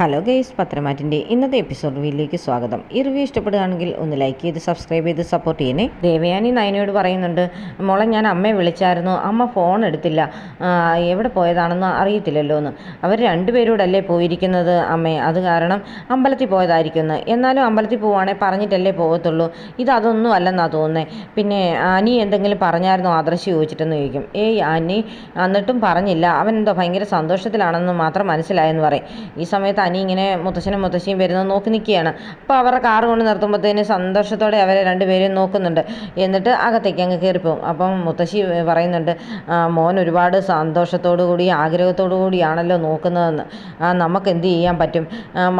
Hello guys പത്രമാറ്റിന്റെ ഇന്നത്തെ episode റിവ്യൂയിലേക്ക് സ്വാഗതം. ഈ റിവ്യൂ ഇഷ്ടപ്പെടുകയാണെങ്കിൽ ഒന്ന് ലൈക്ക് ചെയ്ത് സബ്സ്ക്രൈബ് ചെയ്ത് സപ്പോർട്ട് ചെയ്യണേ. ദേവയാനി നയനോട് പറയുന്നുണ്ട് മോളെ ഞാൻ അമ്മയെ വിളിച്ചായിരുന്നു. അമ്മ ഫോൺ എടുത്തില്ല. എവിടെ പോയതാണെന്ന് അറിയത്തില്ലല്ലോ എന്ന്. അവർ രണ്ടുപേരോടല്ലേ പോയിരിക്കുന്നത് അമ്മേ? അത് കാരണം അമ്പലത്തിൽ പോയതായിരിക്കും എന്നാലും അമ്പലത്തിൽ പോവുകയാണെങ്കിൽ പറഞ്ഞിട്ടല്ലേ പോകത്തുള്ളൂ ഇത് അതൊന്നും അല്ലെന്നാണ് തോന്നുന്നത് പിന്നെ അനി എന്തെങ്കിലും പറഞ്ഞായിരുന്നോ? ആദർശ് ചോദിച്ചിട്ടെന്ന് ചോദിക്കും. ഏയ് അനി എന്നിട്ടും പറഞ്ഞില്ല. അവൻ എന്തോ ഭയങ്കര സന്തോഷത്തിലാണെന്ന് മാത്രം മനസ്സിലായെന്ന് പറയും. ഈ സമയത്ത് അനി ഇങ്ങനെ മുത്തശ്ശനും മുത്തശ്ശിയും വരുന്നത് നോക്കി നിൽക്കുകയാണ്. അപ്പോൾ അവരുടെ കാറ് കൊണ്ട് നിർത്തുമ്പോഴത്തേന് സന്തോഷത്തോടെ അവരെ രണ്ടുപേരും നോക്കുന്നുണ്ട്. എന്നിട്ട് അകത്തേക്ക് അങ്ങ് കയറിപ്പോവും അപ്പം മുത്തശ്ശി പറയുന്നുണ്ട് "ആ, മോൻ ഒരുപാട് സന്തോഷത്തോടു കൂടി ആഗ്രഹത്തോടു കൂടിയാണല്ലോ നോക്കുന്നതെന്ന്. നമുക്ക് എന്ത് ചെയ്യാൻ പറ്റും?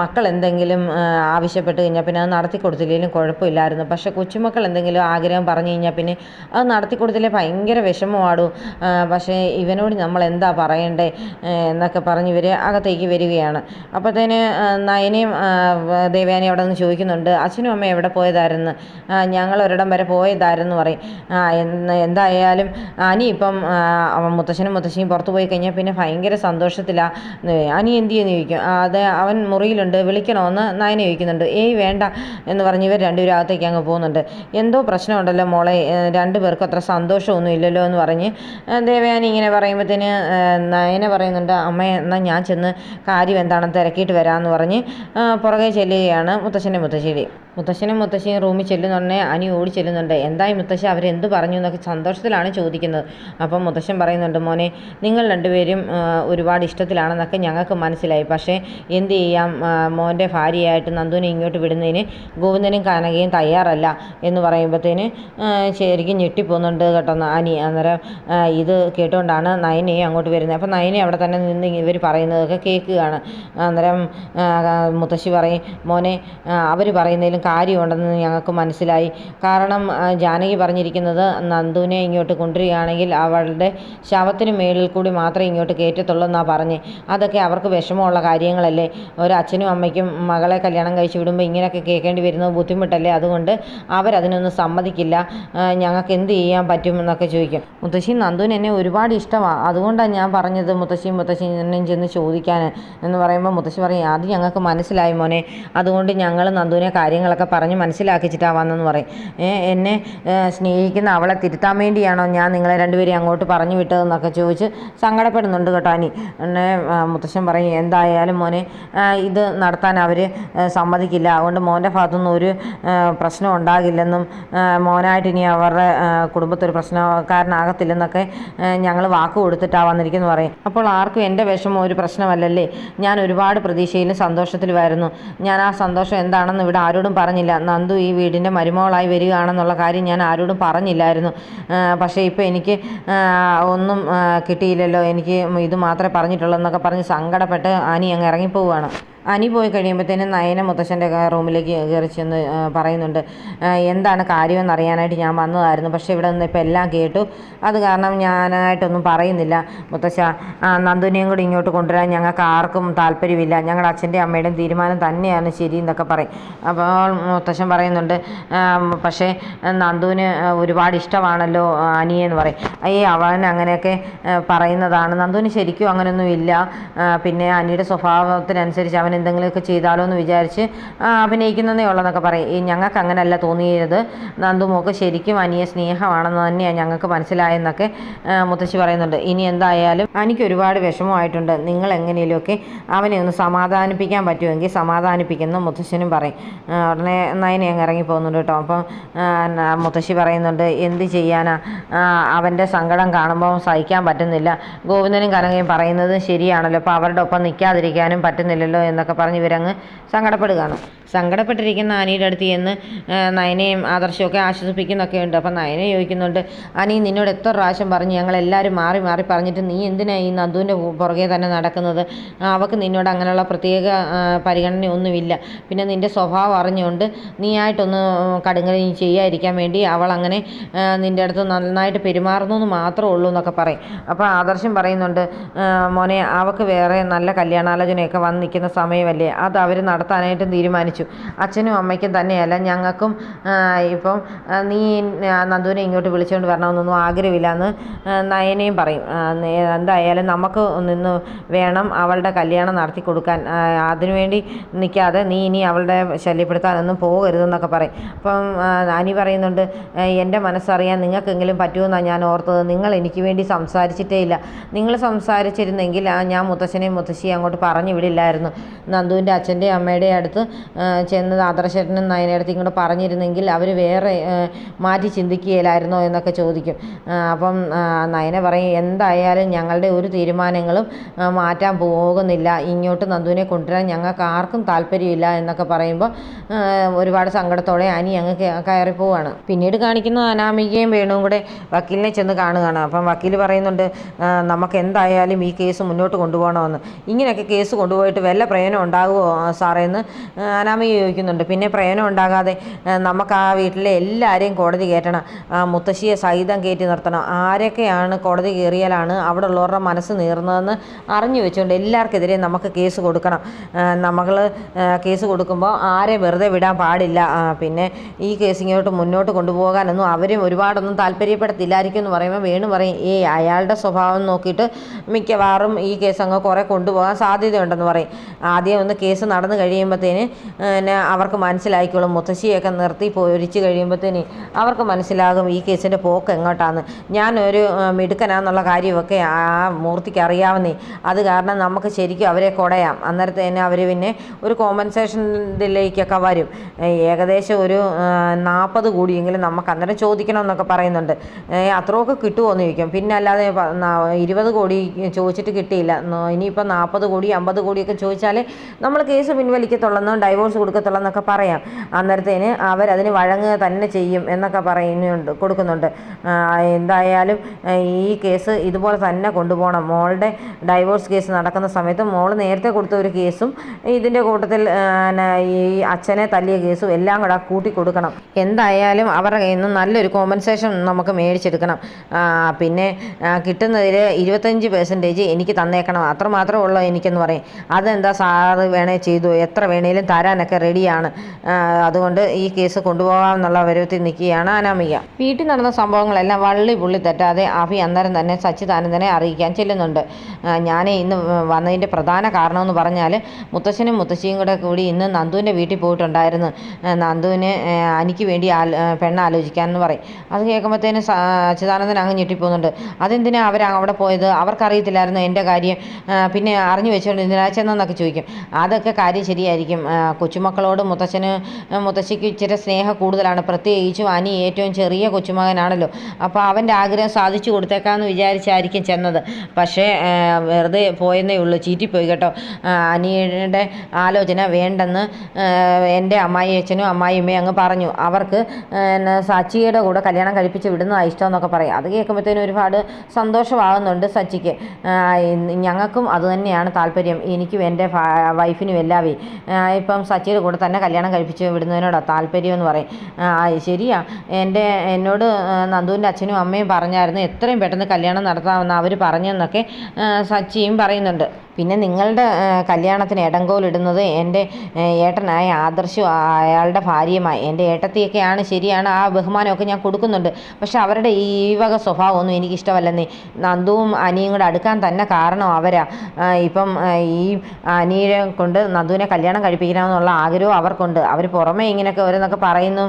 മക്കൾ എന്തെങ്കിലും ആവശ്യപ്പെട്ട് കഴിഞ്ഞാൽ പിന്നെ അത് നടത്തി കൊടുത്തില്ലെങ്കിലും കുഴപ്പമില്ലായിരുന്നു. പക്ഷേ കൊച്ചുമക്കൾ എന്തെങ്കിലും ആഗ്രഹം പറഞ്ഞു കഴിഞ്ഞാൽ പിന്നെ അത് നടത്തി കൊടുത്തില്ലേ ഭയങ്കര വിഷമമാടും. പക്ഷേ ഇവനോട് നമ്മൾ എന്താ പറയണ്ടേ എന്നൊക്കെ പറഞ്ഞ് ഇവർ അകത്തേക്ക് വരികയാണ്. അപ്പോഴത്തേന് നയനയും ദേവയാനിയും അവിടെ നിന്ന് ചോദിക്കുന്നുണ്ട് അച്ഛനും അമ്മയും എവിടെ പോയതായിരുന്നു? ഞങ്ങൾ ഒരിടം വരെ പോയതായിരുന്നു പറയും. എന്തായാലും അനി ഇപ്പം മുത്തശ്ശനും മുത്തശ്ശിയും പുറത്തു പോയി കഴിഞ്ഞാൽ പിന്നെ ഭയങ്കര സന്തോഷത്തിലാണ് അനി എന്ത് ചെയ്യുന്നു ചോദിക്കും. അത് അവൻ മുറിയിലുണ്ട് വിളിക്കണമെന്ന് നയന ചോദിക്കുന്നുണ്ട്. ഏയ് വേണ്ട എന്ന് പറഞ്ഞ് ഇവർ രണ്ടുപേരും അകത്തേക്ക് അങ്ങ് പോകുന്നുണ്ട്. എന്തോ പ്രശ്നമുണ്ടല്ലോ മോളെ രണ്ടു പേർക്കും അത്ര സന്തോഷമൊന്നും ഇല്ലല്ലോ എന്ന് പറഞ്ഞ് ദേവയാനി ഇങ്ങനെ പറയുമ്പോഴത്തേന് നയന പറയുന്നുണ്ട് അമ്മ എന്നാൽ ഞാൻ ചെന്ന് കാര്യം എന്താണെന്ന് തിരക്കിയിട്ട് വരാമെന്ന് പറഞ്ഞ് പുറകെ ചെല്ലുകയാണ് മുത്തശ്ശന്റെ മുത്തശ്ശേരി. മുത്തശ്ശനും മുത്തശ്ശിയും റൂമിൽ ചെല്ലുന്നുണ്ട് അനി ഓടി ചെല്ലുന്നുണ്ട്. എന്തായി മുത്തശ്ശി? അവരെന്ത് പറഞ്ഞു എന്നൊക്കെ സന്തോഷത്തിലാണ് ചോദിക്കുന്നത്. അപ്പം മുത്തശ്ശൻ പറയുന്നുണ്ട് മോനെ നിങ്ങൾ രണ്ടുപേരും ഒരുപാട് ഇഷ്ടത്തിലാണെന്നൊക്കെ ഞങ്ങൾക്ക് മനസ്സിലായി. പക്ഷേ എന്ത് ചെയ്യാം? മോന്റെ ഭാര്യയായിട്ട് നന്ദുവിനെ ഇങ്ങോട്ട് വിടുന്നതിന് ഗോവിന്ദനും കനകയും തയ്യാറല്ല. എന്ന് പറയുമ്പോഴത്തേന് ശരിക്കും ഞെട്ടിപ്പോകുന്നുണ്ട് കേട്ടോ അനി. അന്നേരം ഇത് കേട്ടുകൊണ്ടാണ് നയനയും അങ്ങോട്ട് വരുന്നത്. അപ്പം നയനെ അവിടെ തന്നെ നിന്ന് ഇവർ പറയുന്നതൊക്കെ കേൾക്കുകയാണ്. അന്നേരം മുത്തശ്ശി പറയും മോനെ അവർ പറയുന്നതിലും കാര്യമുണ്ടെന്ന് ഞങ്ങൾക്ക് മനസ്സിലായി. കാരണം ജാനകി പറഞ്ഞിരിക്കുന്നത് നന്ദുവിനെ ഇങ്ങോട്ട് കൊണ്ടുവരികയാണെങ്കിൽ അവളുടെ ശവത്തിന് മേളിൽ കൂടി മാത്രമേ ഇങ്ങോട്ട് കയറ്റത്തുള്ളൂ എന്നാണ് പറഞ്ഞ്. അതൊക്കെ അവർക്ക് വിഷമമുള്ള കാര്യങ്ങളല്ലേ. ഒരച്ഛനും അമ്മയ്ക്കും മകളെ കല്യാണം കഴിച്ച് വിടുമ്പോൾ ഇങ്ങനെയൊക്കെ കേൾക്കേണ്ടി വരുന്നത് ബുദ്ധിമുട്ടല്ലേ? അതുകൊണ്ട് അവരതിനൊന്നും സമ്മതിക്കില്ല. ഞങ്ങൾക്ക് എന്ത് ചെയ്യാൻ പറ്റും എന്നൊക്കെ ചോദിക്കും. മുത്തശ്ശി നന്ദുവിന് എന്നെ ഒരുപാട് ഇഷ്ടമാണ് അതുകൊണ്ടാണ് ഞാൻ പറഞ്ഞത് മുത്തശ്ശിയും മുത്തശ്ശിയും ചെന്ന് ചോദിക്കാൻ എന്ന് പറയുമ്പോൾ മുത്തശ്ശി പറയും അത് ഞങ്ങൾക്ക് മനസ്സിലായി മോനെ. അതുകൊണ്ട് ഞങ്ങൾ നന്ദുവിനെ കാര്യങ്ങളൊക്കെ പറഞ്ഞ് മനസ്സിലാക്കിച്ചിട്ടാണ് വന്നെന്ന് പറയും എന്നെ സ്നേഹിക്കുന്ന അവളെ തിരുത്താൻ വേണ്ടിയാണോ ഞാൻ നിങ്ങളെ രണ്ടുപേരെയും അങ്ങോട്ട് പറഞ്ഞു വിട്ടതെന്നൊക്കെ ചോദിച്ച് സങ്കടപ്പെടുന്നുണ്ട് കേട്ടോ അനി. എന്നെ മുത്തശ്ശൻ പറയും എന്തായാലും മോനെ ഇത് നടത്താൻ അവർ സമ്മതിക്കില്ല. അതുകൊണ്ട് മോന്റെ ഭാഗത്തുനിന്ന് ഒരു പ്രശ്നം ഉണ്ടാകില്ലെന്നും മോനായിട്ട് ഇനി അവരുടെ കുടുംബത്തൊരു പ്രശ്നക്കാരനാകത്തില്ലെന്നൊക്കെ ഞങ്ങൾ വാക്ക് കൊടുത്തിട്ടാണ് വന്നിരിക്കുന്നു പറയും. അപ്പോൾ ആർക്കും എന്റെ വിഷമം ഒരു പ്രശ്നമല്ലല്ലേ? ഞാൻ ഒരുപാട് പ്രതീക്ഷയിലും സന്തോഷത്തിലുമായിരുന്നു. ഞാൻ ആ സന്തോഷം എന്താണെന്ന് ഇവിടെ ആരോടും പറഞ്ഞില്ല. നന്ദു ഈ വീടിന്റെ മരുമകളായി വരികയാണെന്നുള്ള കാര്യം ഞാൻ ആരോടും പറഞ്ഞില്ലായിരുന്നു. പക്ഷേ ഇപ്പോൾ എനിക്ക് ഒന്നും കിട്ടിയില്ലല്ലോ. എനിക്ക് ഇത് മാത്രമേ പറഞ്ഞിട്ടുള്ളൂ എന്നൊക്കെ പറഞ്ഞ് സങ്കടപ്പെട്ട് അനി അങ്ങ് ഇറങ്ങിപ്പോവുകയാണ്. അനി പോയി കഴിയുമ്പോഴത്തേനും നയന മുത്തശ്ശന്റെ റൂമിലേക്ക് കയറി ചെന്ന് പറയുന്നുണ്ട് എന്താണ് കാര്യമെന്ന് അറിയാനായിട്ട് ഞാൻ വന്നതായിരുന്നു. പക്ഷേ ഇവിടെ നിന്ന് ഇപ്പോൾ എല്ലാം കേട്ടു. അത് കാരണം ഞാനായിട്ടൊന്നും പറയുന്നില്ല. മുത്തശ്ശ നന്ദുനെയും കൂടി ഇങ്ങോട്ട് കൊണ്ടുവരാൻ ഞങ്ങൾക്ക് ആർക്കും താല്പര്യമില്ല. ഞങ്ങളുടെ അച്ഛന്റെയും അമ്മയുടെയും തീരുമാനം തന്നെയാണ് ശരി എന്നൊക്കെ പറയും. അപ്പോൾ മുത്തശ്ശൻ പറയുന്നുണ്ട് പക്ഷേ നന്ദുവിന് ഒരുപാട് ഇഷ്ടമാണല്ലോ അനിയെന്ന് പറയും. ഈ അവൻ അങ്ങനെയൊക്കെ പറയുന്നതാണ്. നന്ദുവിന് ശരിക്കും അങ്ങനെയൊന്നും ഇല്ല. പിന്നെ അനിയുടെ സ്വഭാവത്തിനനുസരിച്ച് അവൻ എന്തെങ്കിലുമൊക്കെ ചെയ്താലോ എന്ന് വിചാരിച്ച് അഭിനയിക്കുന്നതേ ഉള്ളതെന്നൊക്കെ പറയും. ഈ ഞങ്ങൾക്ക് അങ്ങനെയല്ല തോന്നിയത്. നന്ദു മോക്ക് ശരിക്കും അനിയെ സ്നേഹമാണെന്ന് തന്നെയാണ് ഞങ്ങൾക്ക് മനസ്സിലായെന്നൊക്കെ മുത്തശ്ശി പറയുന്നുണ്ട്. ഇനി എന്തായാലും എനിക്ക് ഒരുപാട് വിഷമമായിട്ടുണ്ട്. നിങ്ങൾ എങ്ങനെയൊക്കെ അവനെ ഒന്ന് സമാധാനിപ്പിക്കാൻ പറ്റുമെങ്കിൽ സമാധാനിപ്പിക്കുന്ന മുത്തശ്ശനും പറയും. ഉടനെ നയനെ അങ്ങ് ഇറങ്ങി പോകുന്നുണ്ട് കേട്ടോ. അപ്പം മുത്തശ്ശി പറയുന്നുണ്ട് എന്ത് ചെയ്യാനാ? അവന്റെ സങ്കടം കാണുമ്പോൾ സഹിക്കാൻ പറ്റുന്നില്ല. ഗോവിന്ദനും കനകയും പറയുന്നത് ശരിയാണല്ലോ. അപ്പോൾ അവരുടെ ഒപ്പം നിൽക്കാതിരിക്കാനും പറ്റുന്നില്ലല്ലോ എന്നൊക്കെ പറഞ്ഞ് ഇവരങ്ങ് സങ്കടപ്പെടുകയാണ്. സങ്കടപ്പെട്ടിരിക്കുന്ന അനിയുടെ അടുത്ത് ചെന്ന് നയനെയും ആദർശമൊക്കെ ആശ്വസിപ്പിക്കുന്നൊക്കെ ഉണ്ട്. അപ്പം നയന ചോദിക്കുന്നുണ്ട് അനി നിന്നോട് എത്ര പ്രാവശ്യം പറഞ്ഞു? ഞങ്ങളെല്ലാവരും മാറി മാറി പറഞ്ഞിട്ട് നീ എന്തിനാ ഈ നന്ദുവിന്റെ പുറകെ തന്നെ നടക്കുന്നത്? അവൾക്ക് നിന്നോട് അങ്ങനെയുള്ള പ്രത്യേക പരിഗണനയൊന്നുമില്ല. പിന്നെ നിന്റെ സ്വഭാവം അറിഞ്ഞുകൊണ്ട് നീയായിട്ടൊന്ന് നീ ചെയ്യാതിരിക്കാൻ വേണ്ടി അവൾ അങ്ങനെ നിന്റെ അടുത്ത് നന്നായിട്ട് പെരുമാറുന്നു എന്ന് മാത്രമേ ഉള്ളൂ എന്നൊക്കെ പറയും. അപ്പോൾ ആദർശം പറയുന്നുണ്ട് മോനെ അവൾക്ക് വേറെ നല്ല കല്യാണാലോചനയൊക്കെ വന്ന് നിൽക്കുന്ന സമയം സമയമല്ലേ അത് അവർ നടത്താനായിട്ടും തീരുമാനിച്ചു. അച്ഛനും അമ്മയ്ക്കും തന്നെയല്ല ഞങ്ങൾക്കും ഇപ്പം നീ നന്ദുവിനെ ഇങ്ങോട്ട് വിളിച്ചുകൊണ്ട് വരണമെന്നൊന്നും ആഗ്രഹമില്ല എന്ന് നയനയും പറയും. എന്തായാലും നമുക്ക് നിന്ന് വേണം അവളുടെ കല്യാണം നടത്തി കൊടുക്കാൻ അതിനുവേണ്ടി നിൽക്കാതെ നീ ഇനി അവളുടെ ശല്യപ്പെടുത്താനൊന്നും പോകരുതെന്നൊക്കെ പറയും. അപ്പം അനി പറയുന്നുണ്ട് എന്റെ മനസ്സറിയാൻ നിങ്ങൾക്കെങ്കിലും പറ്റുമെന്നാണ് ഞാൻ ഓർത്തത്. നിങ്ങൾ എനിക്ക് വേണ്ടി സംസാരിച്ചിട്ടേ ഇല്ല. നിങ്ങൾ സംസാരിച്ചിരുന്നെങ്കിൽ ഞാൻ മുത്തശ്ശനെയും മുത്തശ്ശിയും അങ്ങോട്ട് പറഞ്ഞു വിടില്ലായിരുന്നു. നന്ദുവിന്റെ അച്ഛന്റെയും അമ്മയുടെ അടുത്ത് ചെന്ന് ആദർശേട്ടനും നയനടുത്ത് ഇങ്ങോട്ട് പറഞ്ഞിരുന്നെങ്കിൽ അവർ വേറെ മാറ്റി ചിന്തിക്കുകയില്ലായിരുന്നോ എന്നൊക്കെ ചോദിക്കും. അപ്പം നയന പറയും എന്തായാലും ഞങ്ങളുടെ ഒരു തീരുമാനങ്ങളും മാറ്റാൻ പോകുന്നില്ല. ഇങ്ങോട്ട് നന്ദുവിനെ കൊണ്ടുവരാൻ ഞങ്ങൾക്ക് ആർക്കും താല്പര്യമില്ല എന്നൊക്കെ പറയുമ്പോൾ ഒരുപാട് സങ്കടത്തോടെ ആനി അങ്ങ് കയറി പോവാണ്. പിന്നീട് കാണിക്കുന്ന അനാമികയും വേണുവും കൂടെ വക്കീലിനെ ചെന്ന് കാണുകയാണ്. അപ്പം വക്കീൽ പറയുന്നുണ്ട് നമുക്ക് എന്തായാലും ഈ കേസ് മുന്നോട്ട് കൊണ്ടുപോകണമെന്ന്. ഇങ്ങനെയൊക്കെ കേസ് കൊണ്ടുപോയിട്ട് വല്ല പ്രയോജനം ഉണ്ടാകുമോ സാറേ എന്ന് അനാമിക ചോദിക്കുന്നുണ്ട്. പിന്നെ പ്രയോജനം ഉണ്ടാകാതെ നമുക്ക് ആ വീട്ടിലെ എല്ലാവരെയും കോടതി കയറ്റണം. മുത്തശ്ശിയെ സഹിതം കയറ്റി നിർത്തണം. ആരൊക്കെയാണ് കോടതി കയറിയാലാണ് അവിടെ ഉള്ളവരുടെ മനസ്സ് നീർന്നതെന്ന് അറിഞ്ഞു വെച്ചുകൊണ്ട് എല്ലാവർക്കെതിരെ നമുക്ക് കേസ് കൊടുക്കണം. നമ്മൾ കേസ് കൊടുക്കുമ്പോൾ ആരെ വെറുതെ വിടാൻ പാടില്ല. പിന്നെ ഈ കേസ് ഇങ്ങോട്ട് മുന്നോട്ട് കൊണ്ടുപോകാനൊന്നും അവരും ഒരുപാടൊന്നും താല്പര്യപ്പെടത്തില്ലായിരിക്കും എന്ന് പറയുമ്പോൾ വേണു പറയും ഏ അയാളുടെ സ്വഭാവം നോക്കിയിട്ട് മിക്കവാറും ഈ കേസ് അങ്ങ് കുറേ കൊണ്ടുപോകാൻ സാധ്യതയുണ്ടെന്ന് പറയും. ആദ്യം ഒന്ന് കേസ് നടന്നു കഴിയുമ്പോഴത്തേന് പിന്നെ അവർക്ക് മനസ്സിലായിക്കോളും. മുത്തശ്ശിയൊക്കെ നിർത്തി പൊരിച്ച് കഴിയുമ്പോഴത്തേന് അവർക്ക് മനസ്സിലാകും ഈ കേസിന്റെ പോക്ക് എങ്ങോട്ടാണ് ഞാനൊരു മിടുക്കനാന്നുള്ള കാര്യമൊക്കെ ആ മൂർത്തിക്ക് അറിയാവുന്നേ. അത് കാരണം നമുക്ക് ശരിക്കും അവരെ കൊടയാം. അന്നേരത്തേന് അവർ പിന്നെ ഒരു കോമ്പൻസേഷൻ ഇതിലേക്കൊക്കെ വരും ഏകദേശം ഒരു നാൽപ്പത് കൂടിയെങ്കിലും നമുക്ക് അന്നേരം ചോദിക്കണം എന്നൊക്കെ പറയുന്നുണ്ട് അത്രയൊക്കെ കിട്ടുമോ എന്ന് ചോദിക്കും. പിന്നെ അല്ലാതെ ഇരുപത് കോടി ചോദിച്ചിട്ട് കിട്ടിയില്ല. ഇനിയിപ്പോൾ നാൽപ്പത് കോടി അമ്പത് കോടിയൊക്കെ ചോദിച്ചാൽ നമ്മൾ കേസ് പിൻവലിക്കത്തുള്ളെന്നോ ഡൈവോഴ്സ് കൊടുക്കത്തുള്ളെന്നൊക്കെ പറയാം. അന്നേരത്തേന് അവരതിന് വഴങ്ങുക തന്നെ ചെയ്യും എന്നൊക്കെ പറയുന്നുണ്ട് കൊടുക്കുന്നുണ്ട്. എന്തായാലും ഈ കേസ് ഇതുപോലെ തന്നെ കൊണ്ടുപോകണം. മോളുടെ ഡൈവോഴ്സ് കേസ് നടക്കുന്ന സമയത്ത് മോൾ നേരത്തെ കൊടുത്ത ഒരു കേസും ഇതിന്റെ കൂട്ടത്തിൽ ഈ അച്ഛനെ തല്ലിയ കേസും എല്ലാം കൂടെ കൂട്ടി കൊടുക്കണം എന്തായാലും അവരുടെ കയ്യിൽ നിന്ന് നല്ലൊരു കോമ്പൻസേഷൻ നമുക്ക് മേടിച്ചെടുക്കണം. പിന്നെ കിട്ടുന്നതിൽ ഇരുപത്തഞ്ച് പെർസെന്റേജ് എനിക്ക് തന്നേക്കണം. അത്രമാത്രമേ ഉള്ളൂ എനിക്കെന്ന് പറയും. അതെന്താ സാറ് വേണേ ചെയ്തു? എത്ര വേണേലും തരാനൊക്കെ റെഡിയാണ് അതുകൊണ്ട് ഈ കേസ് കൊണ്ടുപോകാമെന്നുള്ള വരുവത്തിൽ നിൽക്കുകയാണ് അനാമിക. വീട്ടിൽ നടന്ന സംഭവങ്ങളെല്ലാം വള്ളി പുള്ളി തെറ്റാതെ അഭി അന്നേരം തന്നെ സച്ചിദാനന്ദനെ അറിയിക്കാൻ ചെല്ലുന്നുണ്ട്. ഞാൻ ഇന്ന് വന്നതിന്റെ പ്രധാന കാരണമെന്ന് പറഞ്ഞാൽ മുത്തശ്ശനും മുത്തശ്ശിയും കൂടെ കൂടി ഇന്ന് നന്ദുവിന്റെ വീട്ടിൽ പോയിട്ടുണ്ടായിരുന്നു നന്ദുവിന് അനിക്ക് വേണ്ടി പെണ്ണ് ആലോചിക്കാമെന്ന് പറയും. അത് കേൾക്കുമ്പോഴത്തേനും അച്യുതാനന്ദൻ അങ്ങ് ഞെട്ടിപ്പോകുന്നുണ്ട്. അതെന്തിനാണ് അവർ അവിടെ പോയത്? അവർക്കറിയത്തില്ലായിരുന്നു എന്റെ കാര്യം. പിന്നെ അറിഞ്ഞു വെച്ചോണ്ട് എന്തിനാ ചെന്നെന്നൊക്കെ ചോദിക്കും. അതൊക്കെ കാര്യം ശരിയായിരിക്കും. കൊച്ചുമക്കളോട് മുത്തച്ഛന് മുത്തശ്ശിക്ക് ഇച്ചിരി സ്നേഹം കൂടുതലാണ്. പ്രത്യേകിച്ചും അനി ഏറ്റവും ചെറിയ കൊച്ചുമകനാണല്ലോ. അപ്പോൾ അവന്റെ ആഗ്രഹം സാധിച്ചു കൊടുത്തേക്കാമെന്ന് വിചാരിച്ചായിരിക്കും ചെന്നത്. പക്ഷേ വെറുതെ പോയെന്നേ ഉള്ളൂ. ചീറ്റിപ്പോയി കേട്ടോ. അനിയുടെ ആലോചന വേണ്ടെന്ന് എന്റെ അമ്മായി അച്ഛനും അമ്മായിയമ്മയും അങ്ങ് പറഞ്ഞു. അവർക്ക് സച്ചിയുടെ കൂടെ കല്യാണം കഴിപ്പിച്ച് വിടുന്നതാണ് ഇഷ്ടം എന്നൊക്കെ പറയും. അത് കേൾക്കുമ്പോഴത്തേനും ഒരുപാട് സന്തോഷമാകുന്നുണ്ട് സച്ചിക്ക്. ഞങ്ങൾക്കും അതുതന്നെയാണ് താല്പര്യം. എനിക്കും എന്റെ വൈഫിനും എല്ലാവരെയും ഇപ്പം സച്ചിയുടെ കൂടെ തന്നെ കല്യാണം കഴിപ്പിച്ച് വിടുന്നതിനോടാണ് താല്പര്യം എന്ന് പറയും. ശരിയാ. എന്റെ എന്നോട് നന്ദുവിന്റെ അച്ഛനും അമ്മയും പറഞ്ഞായിരുന്നു എത്രയും പെട്ടെന്ന് കല്യാണം നടത്താമെന്ന് അവർ പറഞ്ഞെന്നൊക്കെ സച്ചിയും പറയുന്നുണ്ട്. പിന്നെ നിങ്ങളുടെ കല്യാണത്തിന് ഇടങ്കോലിടുന്നത് എന്റെ ഏട്ടനായ ആദർശു അയാളുടെ ഭാര്യയുമായി എന്റെ ഏട്ടത്തിയൊക്കെയാണ് ശരിയാണ് ആ ബഹുമാനമൊക്കെ ഞാൻ കൊടുക്കുന്നുണ്ട്. പക്ഷെ അവരുടെ ഈ വക സ്വഭാവമൊന്നും എനിക്കിഷ്ടമല്ലെന്നേ. നന്ദുവും അനിയും കൂടെ അടുക്കാൻ തന്നെ കാരണം അവരാ. ഇപ്പം ഈ അനിയെ കൊണ്ട് നന്ദുവിനെ കല്യാണം കഴിപ്പിക്കണമെന്നുള്ള ആഗ്രഹവും അവർക്കുണ്ട്. അവർ പുറമേ ഇങ്ങനെയൊക്കെ ഓരോന്നൊക്കെ പറയുന്നു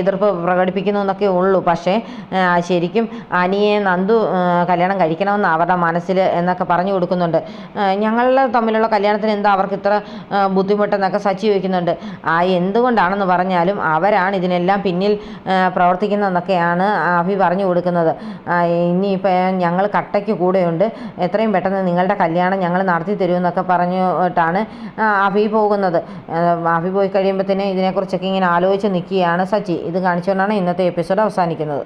എതിർപ്പ് പ്രകടിപ്പിക്കുന്നു എന്നൊക്കെ ഉള്ളൂ. പക്ഷേ ശരിക്കും അനിയെ നന്ദു കല്യാണം കഴിക്കണമെന്ന് അവരുടെ മനസ്സിൽ എന്നൊക്കെ പറഞ്ഞു കൊടുക്കുന്നുണ്ട്. ഞങ്ങളുടെ തമ്മിലുള്ള കല്യാണത്തിന് എന്താ അവർക്ക് ഇത്ര ബുദ്ധിമുട്ടെന്നൊക്കെ സച്ചി ചോദിക്കുന്നുണ്ട്. ആ എന്തുകൊണ്ടാണെന്ന് പറഞ്ഞാലും അവരാണ് ഇതിനെല്ലാം പിന്നിൽ പ്രവർത്തിക്കുന്നതെന്നൊക്കെയാണ് അഭി പറഞ്ഞു കൊടുക്കുന്നത്. ഇനിയിപ്പോൾ ഞങ്ങൾ കട്ടയ്ക്ക് കൂടെയുണ്ട്. എത്രയും പെട്ടെന്ന് നിങ്ങളുടെ കല്യാണം ഞങ്ങൾ നടത്തി തരുമെന്നൊക്കെ പറഞ്ഞിട്ടാണ് അഭി പോകുന്നത്. അഭി പോയി കഴിയുമ്പോഴത്തേന് ഇതിനെക്കുറിച്ചൊക്കെ ഇങ്ങനെ ആലോചിച്ച് നിൽക്കുകയാണ് സച്ചി. ഇത് കാണിച്ചുകൊണ്ടാണ് ഇന്നത്തെ എപ്പിസോഡ് അവസാനിക്കുന്നത്.